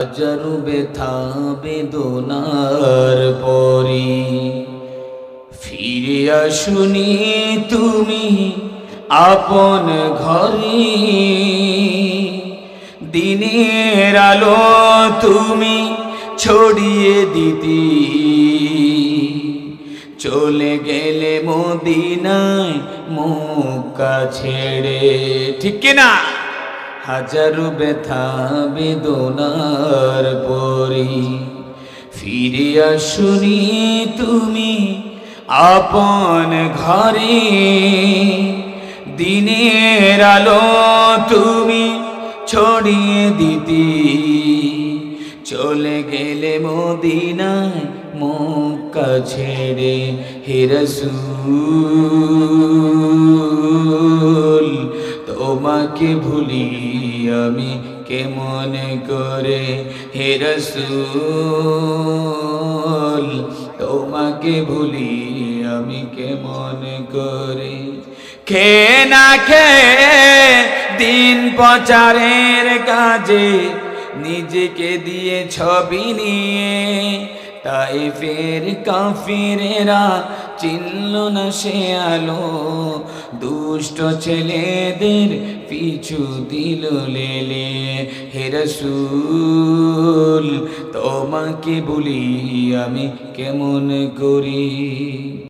হাজারু ব্যথা বেদনার পরি ফিরে আসুনি তুমি আপন ঘরে। দিনের আলো তুমি ছড়িয়ে দিতি। চলে গেলে মদিনায় মুকা ছেড়ে। ঠিক কিনা? হাজারো ব্যথা বেদনার পরি। ফিরে আসুনি তুমি আপন ঘরে। দিনের আলো তুমি ছড়িয়ে দিতি। চলে গেলে মদিনায় মক্কা ছেড়ে হিরসুল তোমাকে ভুলি আমি কেমন করে? হিরসুল তোমাকে ভুলি আমি কেমন করে? খে না খে দিন প্রচারের কাজে নিজেকে দিয়ে ছবি নিয়ে তাই ফের কাফিরেরা চিনল না সে আলো। দুষ্ট ছেলেদের পিছু দিল লেলে। হেরসুল তোমাকে বলি আমি কেমন করি?